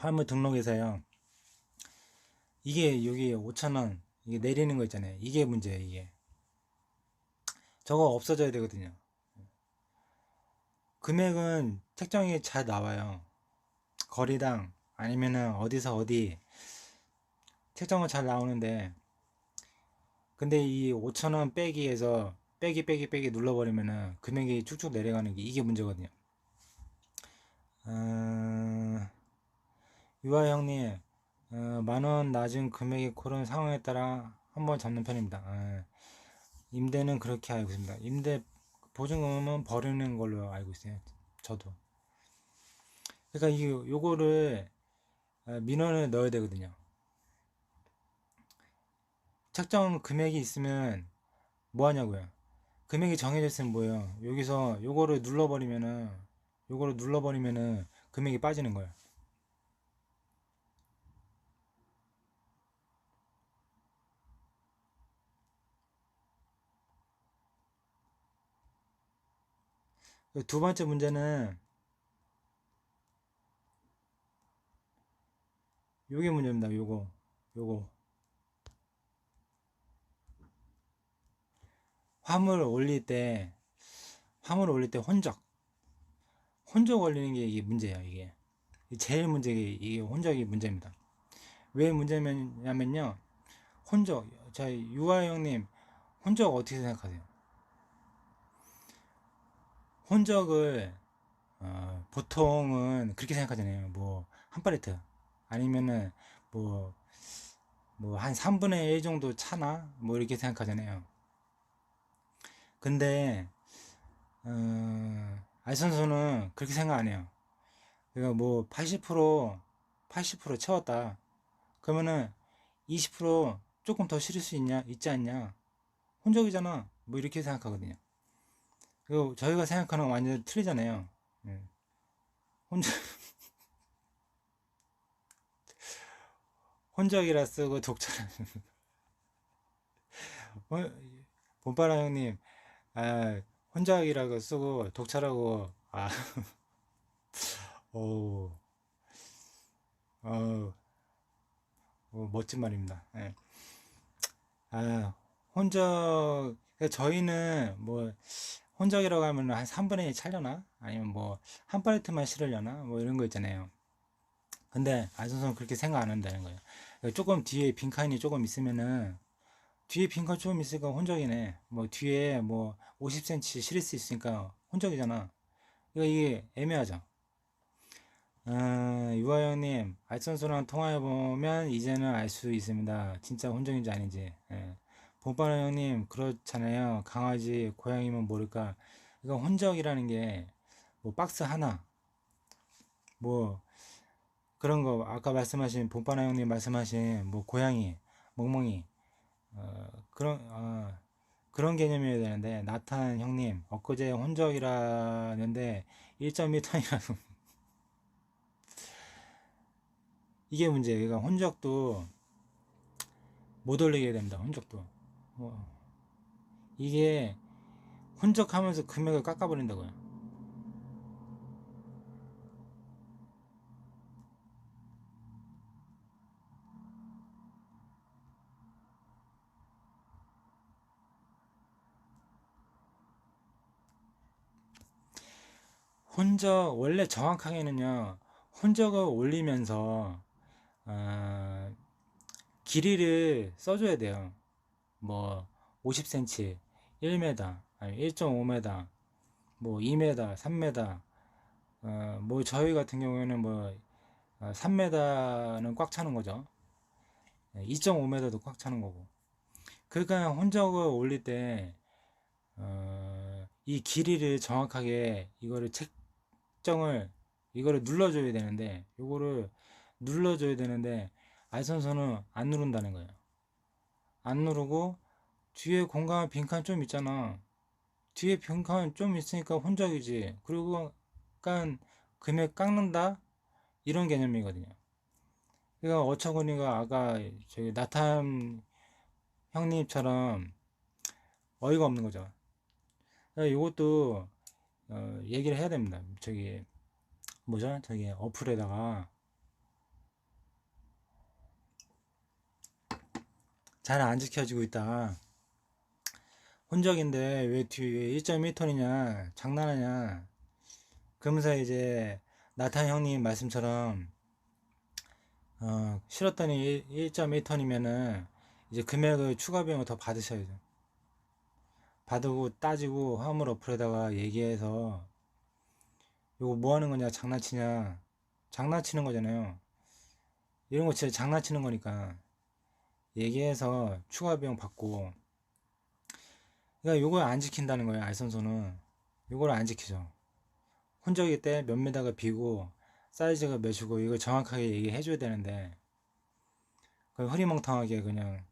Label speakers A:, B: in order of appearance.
A: 화물 등록에서요. 이게 여기 5천원 이게 내리는 거 있잖아요. 이게 문제예요, 이게. 저거 없어져야 되거든요. 금액은 책정이 잘 나와요. 거리당 아니면은 어디서 어디 책정은 잘 나오는데 근데 이 5천원 빼기에서 빼기 빼기 빼기 눌러버리면은 금액이 쭉쭉 내려가는 게 이게 문제거든요. 어, 유아 형님 어, 만원 낮은 금액이 그런 상황에 따라 한번 잡는 편입니다. 어, 임대는 그렇게 알고 있습니다. 임대 보증금은 버리는 걸로 알고 있어요. 저도. 그러니까 이 요거를 어, 민원을 넣어야 되거든요. 책정 금액이 있으면 뭐 하냐고요. 금액이 정해져 있으면 뭐예요. 여기서 요거를 눌러버리면은 요거를 눌러버리면은 금액이 빠지는 거예요. 두 번째 문제는 요게 문제입니다. 요거 요거 화물을 올릴 때 화물을 올릴 때 혼적 혼적 올리는 게 이게 문제예요. 이게 제일 문제 이게 혼적이 문제입니다. 왜 문제냐면요. 혼적 자 유아 형님 혼적 어떻게 생각하세요? 혼적을 어, 보통은 그렇게 생각하잖아요. 뭐 한 팔레트 아니면은 뭐 뭐 한 3분의 1 정도 차나 뭐 이렇게 생각하잖아요. 근데 어, 알선수는 그렇게 생각 안 해요. 그러니까 뭐 80% 80% 채웠다. 그러면은 20% 조금 더 실을 수 있냐 있지 않냐 혼적이잖아. 뭐 이렇게 생각하거든요. 그 저희가 생각하는 건 완전 틀리잖아요. 예. 혼적 혼적이라 쓰고 독자라 본바라 형님 아 혼적이라고 쓰고 독차라고 아 오, 어, 어, 멋진 말입니다. 예. 아 혼적 저희는 뭐 혼적이라고 하면 한 3분의 1 찰려나? 아니면 뭐 한 팔레트만 실으려나? 뭐 이런 거 있잖아요. 근데 안선수는 그렇게 생각 안 한다는 거예요. 조금 뒤에 빈칸이 조금 있으면은 뒤에 빈칸 조금 있으니까 혼적이네. 뭐 뒤에 뭐 50cm 실을 수 있으니까 혼적이잖아. 이거 이게 애매하죠. 어, 유아영님, 알선수랑 통화해보면 이제는 알 수 있습니다. 진짜 혼적인지 아닌지. 예. 봄바람 형님 그렇잖아요. 강아지 고양이면 모를까. 이거 혼적이라는 게 뭐 박스 하나 뭐 그런 거 아까 말씀하신 봄바람 형님 말씀하신 뭐 고양이 멍멍이 어, 그런 어, 그런 개념이어야 되는데 나탄 형님 엊그제 혼적이라는데 1.1톤이라고 이게 문제예요. 그러니까 혼적도 못 올리게 됩니다. 혼적도 뭐 이게 혼적하면서 금액을 깎아버린다고요. 혼적 원래 정확하게는요 혼적을 올리면서 어, 길이를 써줘야 돼요 뭐 50cm, 1m, 아니 1.5m, 뭐 2m, 3m, 어, 뭐 저희 같은 경우에는 뭐 3m는 어, 꽉 차는 거죠. 2.5m도 꽉 차는 거고. 그러니까 혼적을 올릴 때, 어, 이 길이를 정확하게 이거를 책정을, 이거를 눌러줘야 되는데, 이거를 눌러줘야 되는데, 알선서는 안 누른다는 거예요. 안 누르고 뒤에 공간 빈칸 좀 있잖아. 뒤에 빈칸 좀 있으니까 혼적이지. 그리고 약간 금액 깎는다? 이런 개념이거든요. 그러니까 어처구니가 아까 저기 나탐 형님처럼 어이가 없는 거죠. 이것도 어, 얘기를 해야 됩니다. 저기 뭐죠? 저기 어플에다가 잘 안 지켜지고 있다. 혼적인데 왜 뒤에 1.1톤이냐 장난하냐 그러면서 이제 나탄 형님 말씀처럼 어, 실었더니 1.1톤이면은 이제 금액을 추가 비용을 더 받으셔야죠. 받고 따지고 화물 어플에다가 얘기해서 이거 뭐 하는 거냐 장난치냐 장난치는 거잖아요. 이런 거 진짜 장난치는 거니까 얘기해서 추가 비용 받고. 그러니까 요걸 안 지킨다는 거예요 알선소는. 요걸 안 지키죠. 혼적일 때 몇 미터가 비고 사이즈가 몇이고 이걸 정확하게 얘기해 줘야 되는데. 그 흐리멍텅하게 그냥